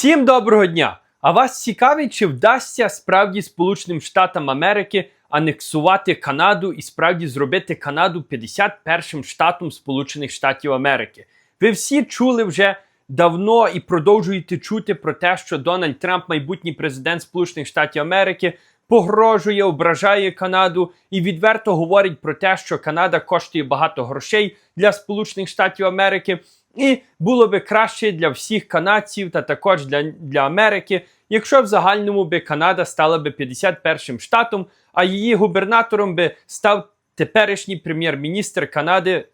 Всім доброго дня! А вас цікавить, чи вдасться справді Сполученим Штатам Америки анексувати Канаду і справді зробити Канаду 51-м штатом Сполучених Штатів Америки? Ви всі чули вже давно і продовжуєте чути про те, що Дональд Трамп, майбутній президент Сполучених Штатів Америки, погрожує, ображає Канаду і відверто говорить про те, що Канада коштує багато грошей для Сполучених Штатів Америки. І було би краще для всіх канадців та також для, для Америки, якщо в загальному би Канада стала би 51-м штатом, а її губернатором би став теперішній прем'єр-міністр Канади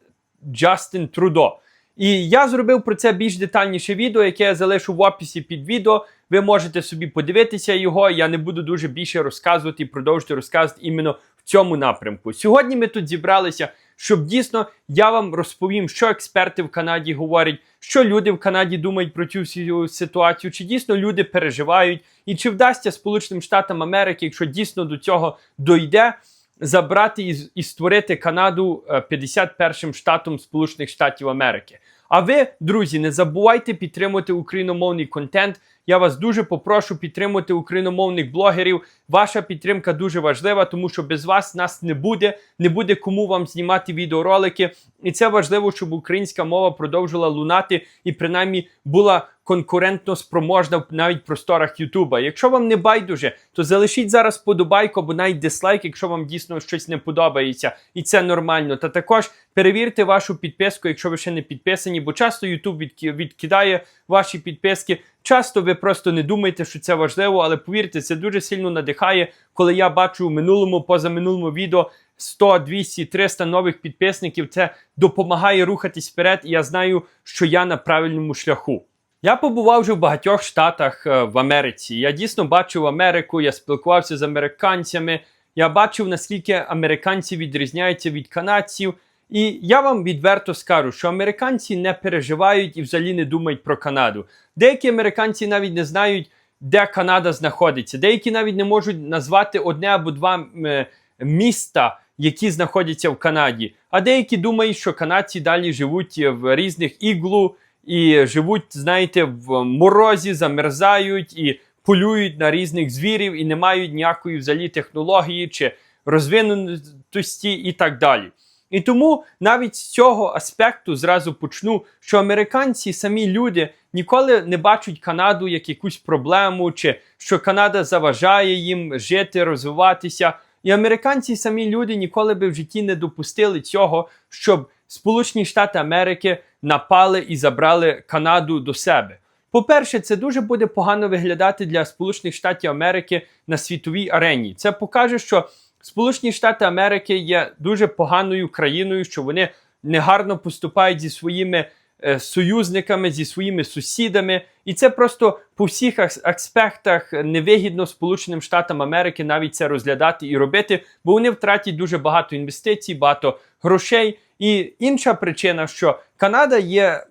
Джастин Трудо. І я зробив про це більш детальніше відео, яке я залишу в описі під відео. Ви можете собі подивитися його. Я не буду дуже більше розказувати і продовжувати розказувати іменно цьому напрямку. Сьогодні ми тут зібралися, щоб дійсно я вам розповім, що експерти в Канаді говорять, що люди в Канаді думають про цю всю ситуацію, чи дійсно люди переживають, і чи вдасться Сполученим Штатам Америки, якщо дійсно до цього дойде, забрати і, і створити Канаду е, 51-м штатом Сполучених Штатів Америки. А ви, друзі, не забувайте підтримувати україномовний контент. Я вас дуже попрошу підтримувати україномовних блогерів. Ваша підтримка дуже важлива, тому що без вас нас не буде, не буде кому вам знімати відеоролики. І це важливо, щоб українська мова продовжила лунати і принаймні була конкурентно спроможна навіть в просторах Ютуба. Якщо вам не байдуже, то залишіть зараз подобайку або навіть дислайк, якщо вам дійсно щось не подобається, і це нормально. Та також перевірте вашу підписку, якщо ви ще не підписані, бо часто відки- відкидає ваші підписки. Часто ви просто не думаєте, що це важливо, але повірте, це дуже сильно надихає, коли я бачу в минулому, позаминулому відео 100, 200, 300 нових підписників. Це допомагає рухатись вперед, і я знаю, що я на правильному шляху. Я побував вже в багатьох штатах е, в Америці. Я дійсно бачив Америку, я спілкувався з американцями. Я бачив, наскільки американці відрізняються від канадців. І я вам відверто скажу, що американці не переживають і взагалі не думають про Канаду. Деякі американці навіть не знають, де Канада знаходиться. Деякі навіть не можуть назвати одне або два е, міста, які знаходяться в Канаді. А деякі думають, що канадці далі живуть в різних іглу і живуть, знаєте, в морозі, замерзають і полюють на різних звірів і не мають ніякої взагалі технології чи розвинутості і так далі. І тому навіть з цього аспекту зразу почну, що американці, самі люди, ніколи не бачать Канаду як якусь проблему, чи що Канада заважає їм жити, розвиватися. І американці, самі люди, ніколи би в житті не допустили цього, щоб Сполучені Штати Америки напали і забрали Канаду до себе. По-перше, це дуже буде погано виглядати для Сполучених Штатів Америки на світовій арені. Це покаже, що Сполучені Штати Америки є дуже поганою країною, що вони негарно поступають зі своїми е, союзниками, зі своїми сусідами, і це просто по всіх ас- аспектах невигідно Сполученим Штатам Америки навіть це розглядати і робити, бо вони втратять дуже багато інвестицій, багато грошей. І інша причина, що Канада є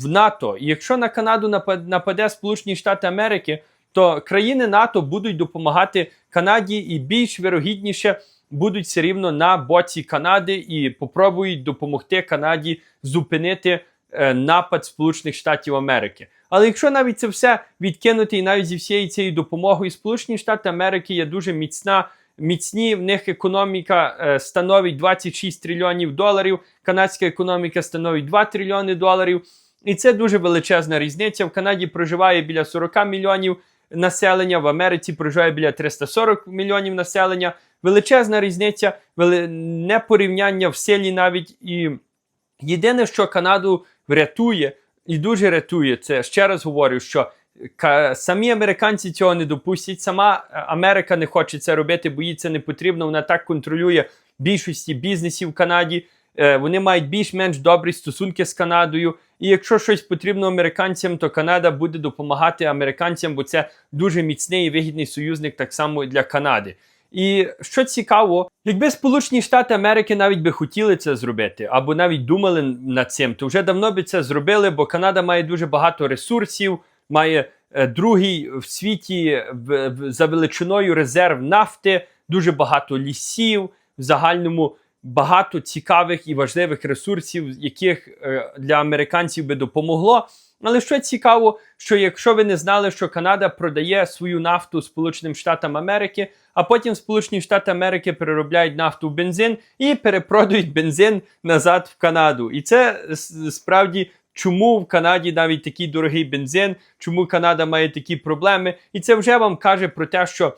в НАТО, і якщо на Канаду напад- нападе Сполучені Штати Америки, то країни НАТО будуть допомагати Канаді і більш вирогідніше будуть все рівно на боці Канади і попробують допомогти Канаді зупинити е, напад Сполучених Штатів Америки. Але якщо навіть це все відкинути, і навіть зі всією цією допомогою, Сполучені Штати Америки є дуже міцна. Міцні в них економіка е, становить 26 трильйонів доларів, канадська економіка становить 2 трильйони доларів. І це дуже величезна різниця. В Канаді проживає біля 40 мільйонів населення, в Америці проживає біля 340 мільйонів населення. Величезна різниця, вели... непорівняння в силі навіть. І єдине, що Канаду врятує, і дуже рятує, це ще раз говорю, що самі американці цього не допустять. Сама е, Америка не хоче це робити, бо їй це не потрібно. Вона так контролює більшості бізнесів в Канаді. Е, Вони мають більш-менш добрі стосунки з Канадою. І якщо щось потрібно американцям, то Канада буде допомагати американцям, бо це дуже міцний і вигідний союзник так само і для Канади. І що цікаво, якби Сполучені Штати Америки навіть би хотіли це зробити, або навіть думали над цим, то вже давно би це зробили, бо Канада має дуже багато ресурсів, має е, другий в світі в, в, за величиною резерв нафти, дуже багато лісів, в загальному багато цікавих і важливих ресурсів, яких е, для американців би допомогло. Але що цікаво, що якщо ви не знали, що Канада продає свою нафту Сполученим Штатам Америки, а потім Сполучені Штати Америки переробляють нафту в бензин і перепродають бензин назад в Канаду. І це справді. Чому в Канаді навіть такий дорогий бензин, чому Канада має такі проблеми, і це вже вам каже про те, що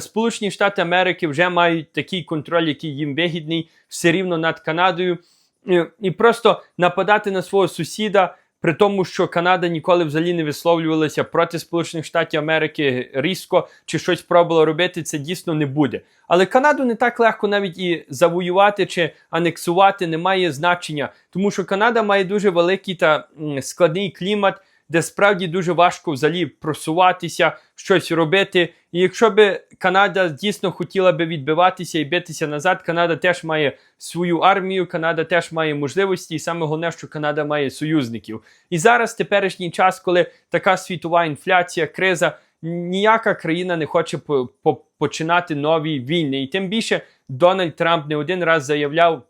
Сполучені Штати Америки вже мають такий контроль, який їм вигідний, все рівно над Канадою, і, і просто нападати на свого сусіда, при тому, що Канада ніколи взагалі не висловлювалася проти Сполучених Штатів Америки різко чи щось пробувала робити, це дійсно не буде. Але Канаду не так легко навіть і завоювати чи анексувати не має значення, тому що Канада має дуже великий та складний клімат, де справді дуже важко взагалі просуватися, щось робити. І якщо би Канада дійсно хотіла би відбиватися і битися назад, Канада теж має свою армію, Канада теж має можливості, і саме головне, що Канада має союзників. І зараз теперішній час, коли така світова інфляція, криза, ніяка країна не хоче по- по- починати нові війни. І тим більше Дональд Трамп не один раз заявляв.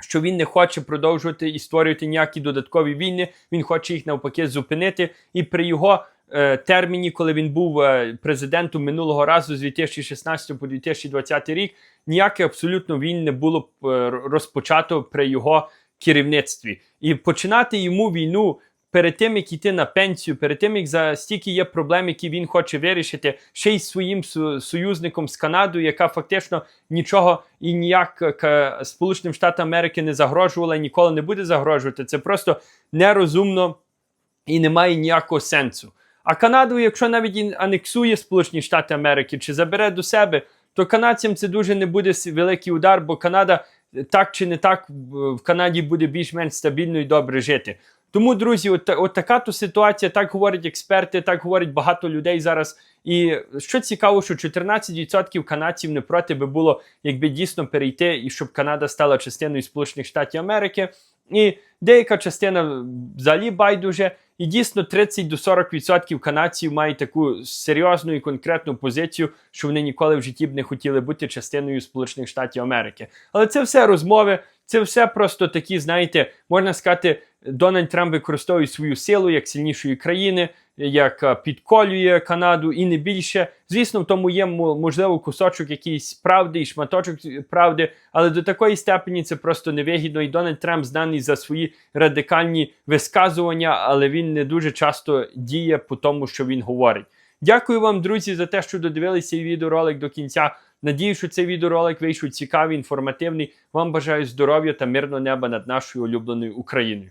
Що він не хоче продовжувати і створювати ніякі додаткові війни, він хоче їх навпаки зупинити. І при його е, терміні, коли він був е, президентом минулого разу з 2016 по 2020 рік, ніяких абсолютно війн не було б, е, розпочато при його керівництві. І починати йому війну перед тим, як йти на пенсію, перед тим, як за стільки є проблем, які він хоче вирішити, ще й своїм союзником з Канадою, яка фактично нічого і ніяк Сполученим Штатам Америки не загрожувала і ніколи не буде загрожувати. Це просто нерозумно і не має ніякого сенсу. А Канаду, якщо навіть анексує Сполучені Штати Америки чи забере до себе, то канадцям це дуже не буде великий удар, бо Канада так чи не так в Канаді буде більш-менш стабільно і добре жити. Тому, друзі, от, от така то ситуація, так говорять експерти, так говорять багато людей зараз. І що цікаво, що 14% канадців не проти би було, якби дійсно перейти і щоб Канада стала частиною Сполучених Штатів Америки. І деяка частина взагалі байдуже. І дійсно 30 до 40% канадців мають таку серйозну і конкретну позицію, що вони ніколи в житті б не хотіли бути частиною Сполучених Штатів Америки. Але це все розмови, це все просто такі, знаєте, можна сказати, Дональд Трамп використовує свою силу як сильнішої країни, як е, підколює Канаду і не більше. Звісно, в тому є можливо кусочок якийсь правди і шматочок правди, але до такої степені це просто невигідно. І Дональд Трамп знаний за свої радикальні висказування, але він не дуже часто діє по тому, що він говорить. Дякую вам, друзі, за те, що додивилися відеоролик до кінця. Надію, що цей відеоролик вийшов цікавий, інформативний. Вам бажаю здоров'я та мирного неба над нашою улюбленою Україною.